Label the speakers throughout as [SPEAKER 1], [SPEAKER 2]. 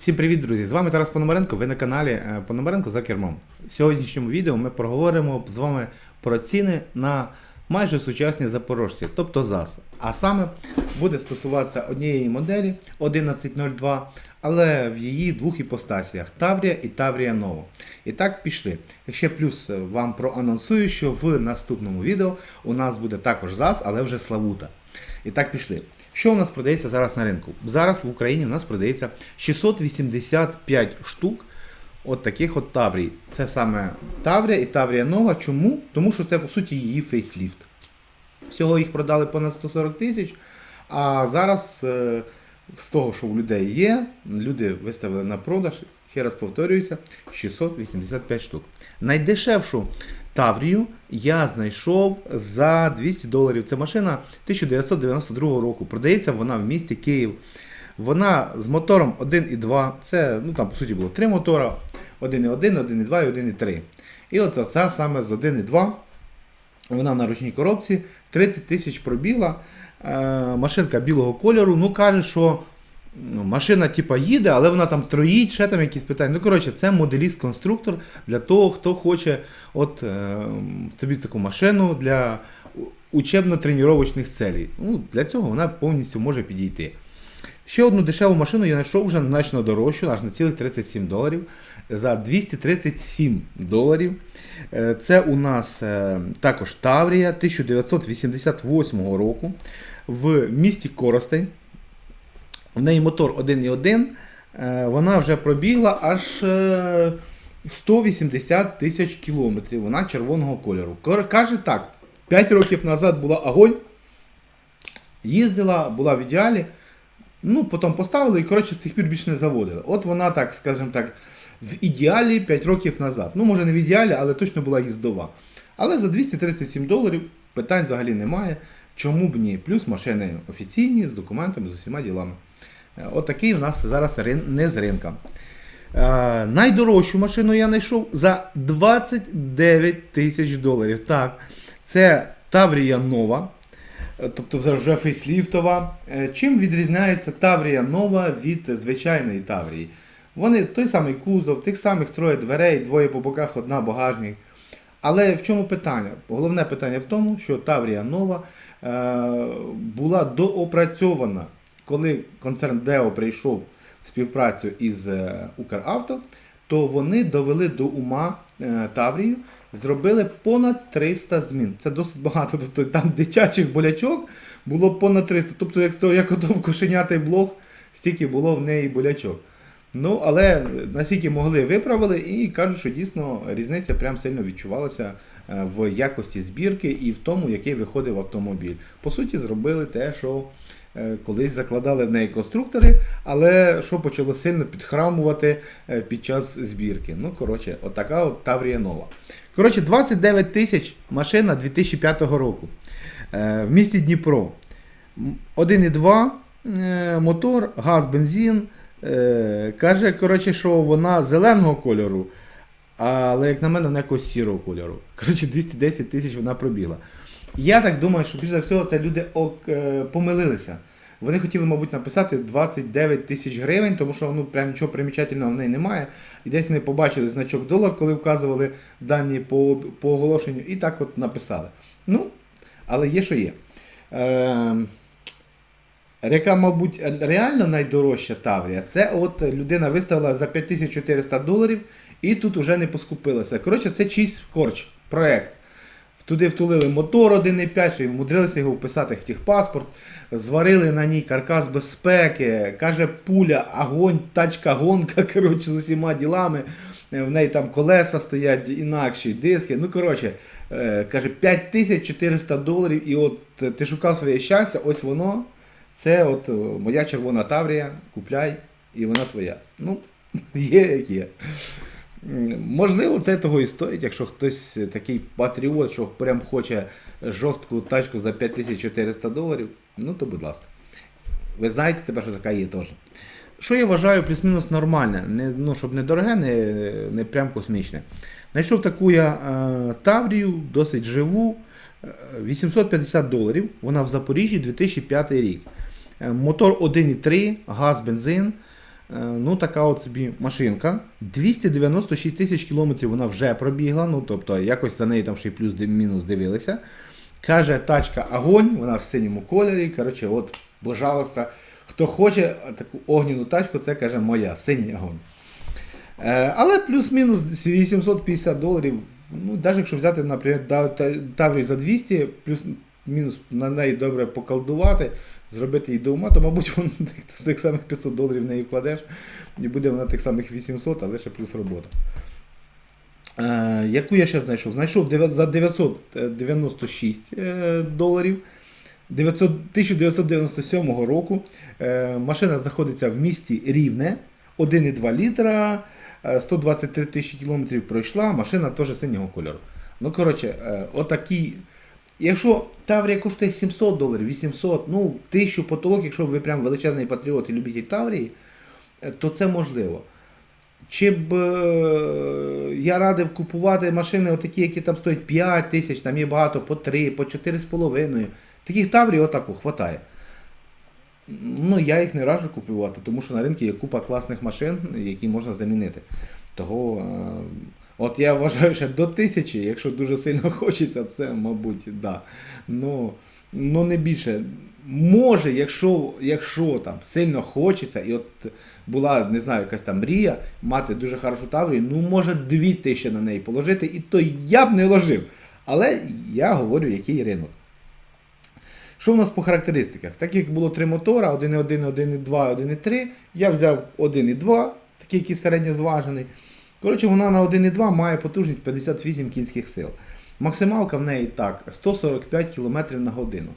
[SPEAKER 1] Всім привіт, друзі! З вами Тарас Пономаренко. Ви на каналі е, Пономаренко за кермом. В сьогоднішньому відео ми проговоримо з вами про ціни на майже сучасні запорожці, тобто ЗАЗ. А саме буде стосуватися однієї моделі 1102, але в її двох іпостасіях Таврія і Таврія Нова. І так пішли. Ще плюс вам проанонсую, що в наступному відео у нас буде також ЗАЗ, але вже Славута. І так пішли. Що у нас продається зараз на ринку? Зараз в Україні у нас продається 685 штук от таких от Таврій. Це саме Таврія і Таврія Нова. Чому? Тому що це по суті її фейсліфт. Всього їх продали понад 140 тисяч. А зараз е, з того, що у людей є, люди виставили на продаж, ще раз повторююся, 685 штук. Найдешевшу Таврію я знайшов за 200 доларів. Це машина 1992 року. Продається вона в місті Київ. Вона з мотором 1,2. Це, ну там, по суті, було три мотора: 1,1, 1,2 і 1,3. І от ця саме з 1,2. Вона на ручній коробці 30 тисяч пробіла. Е, машинка білого кольору. Ну, каже, що ну, машина типа їде, але вона там троїть, ще там якісь питання. Ну, коротше, це моделіст-конструктор для того, хто хоче от, е, тобі таку машину для учебно-тренувальних целей. Ну, для цього вона повністю може підійти. Ще одну дешеву машину я знайшов вже значно дорожчу, аж на цілих 37 доларів. За 237 доларів. Е, Це у нас е, також Таврія 1988 року в місті Коростень. В неї мотор 1.1. е, Вона вже пробігла аж е, 180 тисяч кілометрів. Вона червоного кольору. Каже так: 5 років назад була огонь. Їздила, була в ідеалі. Ну, потім поставили і, коротше, з тих пір більше не заводили. От вона, так, скажімо так, в ідеалі 5 років назад. Ну, може не в ідеалі, але точно була їздова. Але за 237 доларів питань взагалі немає. Чому б ні? Плюс машини офіційні, з документами, з усіма ділами. Е, От у нас зараз не з ринка. Е, найдорожчу машину я знайшов за 29 тисяч доларів. Так, це Таврія Нова. Е, Тобто вже фейсліфтова. Е, Чим відрізняється Таврія Нова від звичайної Таврії? Вони той самий кузов, тих самих троє дверей, двоє по боках, одна багажник. Але в чому питання? Головне питання в тому, що Таврія Нова була доопрацьована. Коли концерн Део прийшов в співпрацю із е, Укравто, то вони довели до ума е, Таврію, зробили понад 300 змін. Це досить багато. Тобто там дитячих болячок було понад 300. Тобто, як, то- як ото в кошенятий блог, стільки було в неї болячок. Ну, але наскільки могли, виправили і кажуть, що дійсно різниця прям сильно відчувалася е, в якості збірки і в тому, який виходив автомобіль. По суті, зробили те, що е, колись закладали в неї конструктори, але що почало сильно підхрамувати е, під час збірки. Ну, коротше, отака от Таврія нова. Коротше, 29 тисяч машина 2005 року. Е, В місті Дніпро. 1,2 е, мотор, газ, бензин. Е, Каже, коротше, що вона зеленого кольору, але як на мене, вона якогось сірого кольору. Коротше, 210 тисяч вона пробіла. Я так думаю, що більше за всього це люди е, помилилися. Вони хотіли, мабуть, написати 29 тисяч гривень, тому що ну, прям нічого примічательного в неї немає. І десь вони побачили значок долар, коли вказували дані по, по оголошенню, і так от написали. Ну, але є, що є. Е, яка, мабуть, реально найдорожча Таврія, це от людина виставила за 5400 доларів і тут уже не поскупилася. Коротше, це чийсь корч, проект. Туди втулили мотор 1.5, що й вмудрилися його вписати в техпаспорт, зварили на ній каркас безпеки, каже пуля, огонь, тачка, гонка, коротше, з усіма ділами. Е, В неї там колеса стоять інакші, диски. Ну, коротше, е, каже, 5400 доларів, і от е, ти шукав своє щастя, ось воно. Це от моя червона Таврія, купляй, і вона твоя. Ну, є як є. Можливо, це того і стоїть, якщо хтось такий патріот, що прям хоче жорстку тачку за 5400 доларів, ну то будь ласка. Ви знаєте тепер, що така є теж. Що я вважаю плюс-мінус нормальне, не, ну, щоб не дороге, не, не прям космічне. Знайшов таку я е, Таврію, досить живу, е, 850 доларів. Вона в Запоріжжі 2005 рік. Е, Мотор 1.3, газ, бензин. Ну, така от собі машинка. 296 тисяч кілометрів вона вже пробігла, ну тобто якось за неї там ще й плюс-мінус дивилися. Каже, тачка огонь, вона в синьому кольорі. Коротше, от, пожалуйста, хто хоче таку огняну тачку, це каже моя, синій огонь. Е, але плюс-мінус 850 доларів. Ну, навіть якщо взяти, наприклад, Таврію за 200, плюс-мінус на неї добре поколдувати, зробити її до то, мабуть, вон, з тих самих 500 доларів в неї вкладеш, і буде вона тих самих 800, але ще плюс робота. Е, яку я ще знайшов? Знайшов за 996 е, доларів. 900 1997 року е, машина знаходиться в місті Рівне, 1,2 літра, е, 123 тисячі кілометрів пройшла, машина теж синього кольору. Ну, коротше, е, отакі. Якщо Таврія коштує 700 доларів, 800, ну, 1000 потолок, якщо ви прям величезний патріот і любитель Таврії, е, то це можливо. Чи б е, я радив купувати машини, отакі, які там стоять 5 тисяч, там є багато по 3, по 4,5. Таких таврій отаку хватає. Ну, я їх не раджу купувати, тому що на ринку є купа класних машин, які можна замінити. Того, е, от я вважаю, що до тисячі, якщо дуже сильно хочеться, це, мабуть, да. Ну, ну не більше. Може, якщо, якщо там сильно хочеться, і от була, не знаю, якась там мрія, мати дуже хорошу таврію, ну може дві тисячі на неї положити, і то я б не ложив. Але я говорю, який ринок. Що в нас по характеристиках? Так як було три мотора, 1.1, 1.2, 1.3, я взяв 1.2, такий який середньозважений. Коротше, вона на 1.2 має потужність 58 кінських сил. Максималка в неї так, 145 км на годину.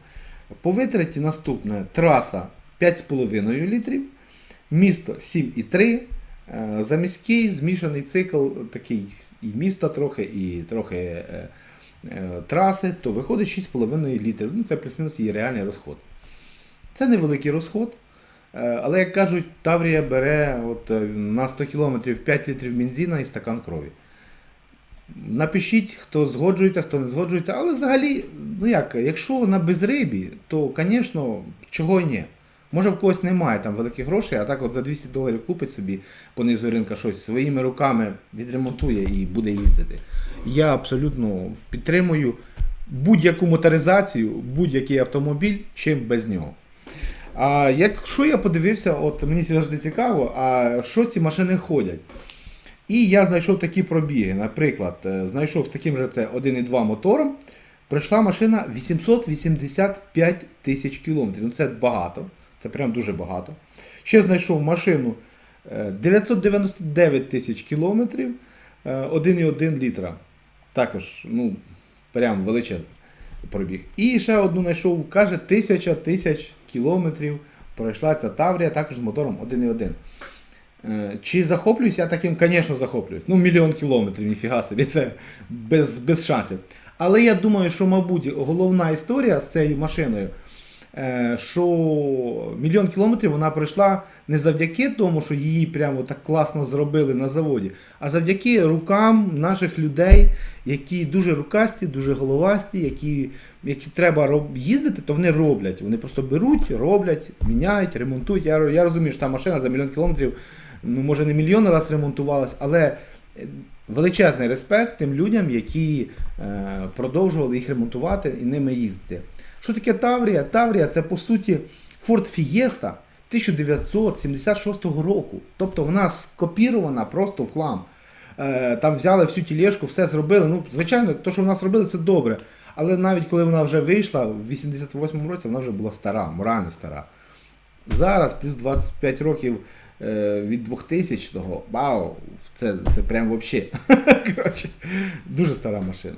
[SPEAKER 1] По витраті наступне траса 5,5 літрів, місто 7,3, е, заміський змішаний цикл такий і міста трохи, і трохи е, е, траси, то виходить 6,5 літрів. Ну, це плюс-мінус її реальний розход. Це невеликий розход. Е, Але, як кажуть, Таврія бере от, е, на 100 км 5 літрів бензина і стакан крові. Напишіть, хто згоджується, хто не згоджується. Але взагалі, ну як, якщо на безрибі, то, звісно, чого ні. Може в когось немає там великих грошей, а так от за 200 доларів купить собі по низу ринка щось своїми руками відремонтує і буде їздити. Я абсолютно підтримую будь-яку моторизацію, будь-який автомобіль, чим без нього. А якщо я подивився, от мені завжди цікаво, а що ці машини ходять? І я знайшов такі пробіги. Наприклад, е, знайшов з таким же це 1,2 мотором. Пройшла машина 885 тисяч кілометрів. Ну це багато. Це прям дуже багато. Ще знайшов машину е, 999 тисяч кілометрів, е, 1,1 літра. Також, ну, прям величезний пробіг. І ще одну знайшов, каже, тисяча тисяч кілометрів пройшла ця Таврія, також з мотором 1,1. Е, Чи захоплююсь я таким, звісно, захоплююсь. Ну, мільйон кілометрів, ніфіга собі, це без, без шансів. Але я думаю, що, мабуть, головна історія з цією машиною, що мільйон кілометрів вона пройшла не завдяки тому, що її прямо так класно зробили на заводі, а завдяки рукам наших людей, які дуже рукасті, дуже головасті, які, які треба їздити, то вони роблять. Вони просто беруть, роблять, міняють, ремонтують. Я, я розумію, що та машина за мільйон кілометрів, ну може не мільйон раз ремонтувалась, але е, величезний респект тим людям, які е, продовжували їх ремонтувати і ними їздити. Що таке Таврія? Таврія це по суті Ford Fiesta 1976 року. Тобто вона скопірована просто в хлам. Е, там взяли всю тілешку, все зробили. Ну, звичайно, те, що в нас робили, це добре. Але навіть коли вона вже вийшла, в 88-му році вона вже була стара, морально стара. Зараз, плюс 25 років е, від 2000-го, вау, це, це прям взагалі. Дуже стара машина.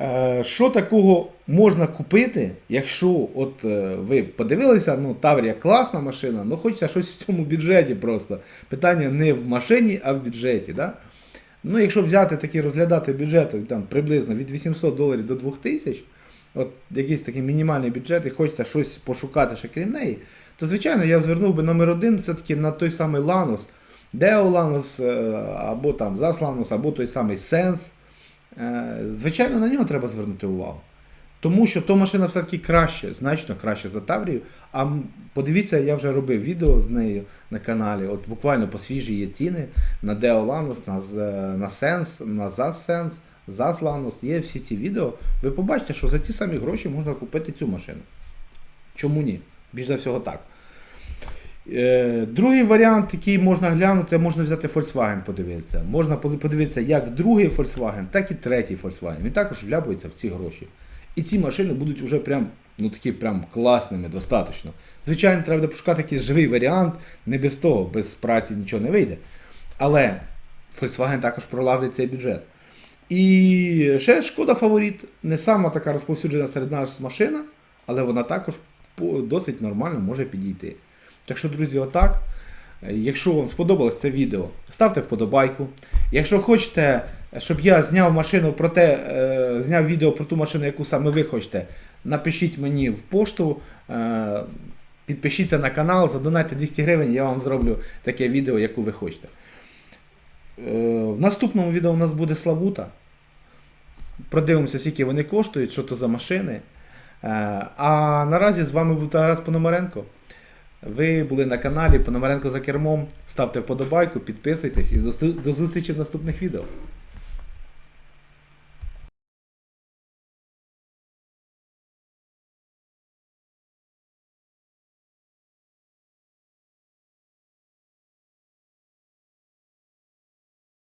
[SPEAKER 1] Е, Що такого можна купити, якщо от е, ви подивилися, ну Таврія класна машина, ну хочеться щось в цьому бюджеті просто. Питання не в машині, а в бюджеті. Да? Ну, якщо взяти такий розглядати бюджет там, приблизно від 800 доларів до 2000, от якийсь такий мінімальний бюджет, і хочеться щось пошукати ще крім неї, то звичайно я звернув би номер один все-таки на той самий Lanos, Deo Lanos, е, або там ZAS Lanos, або той самий Sense. Е, Звичайно, на нього треба звернути увагу. Тому що то машина все-таки краще, значно краще за Таврію. А подивіться, я вже робив відео з нею на каналі. От буквально по свіжі є ціни на Deo Lanos, на, на Sense, на ZAS Sense, ZAS Lanos. Є всі ці відео. Ви побачите, що за ці самі гроші можна купити цю машину. Чому ні? Більш за всього так. Е, другий варіант, який можна глянути, можна взяти Volkswagen подивитися. Можна подивитися як другий Volkswagen, так і третій Volkswagen. Він також вляпується в ці гроші. І ці машини будуть вже прям, ну, такі прям класними, достатньо. Звичайно, треба пошукати якийсь живий варіант, не без того, без праці нічого не вийде. Але Volkswagen також пролазить цей бюджет. І ще шкода фаворит, не сама така розповсюджена серед нас машина, але вона також досить нормально може підійти. Так що, друзі, отак. Е, Якщо вам сподобалось це відео, ставте вподобайку. Якщо хочете, щоб я зняв машину про те, е, зняв відео про ту машину, яку саме ви хочете, напишіть мені в пошту, е, підпишіться на канал, задонайте 200 гривень, я вам зроблю таке відео, яку ви хочете. В наступному відео у нас буде Славута. Продивимося, скільки вони коштують, що то за машини. А наразі з вами був Тарас Пономаренко. Ви були на каналі Пономаренко за кермом. Ставте вподобайку, підписуйтесь і до зустрічі в наступних відео.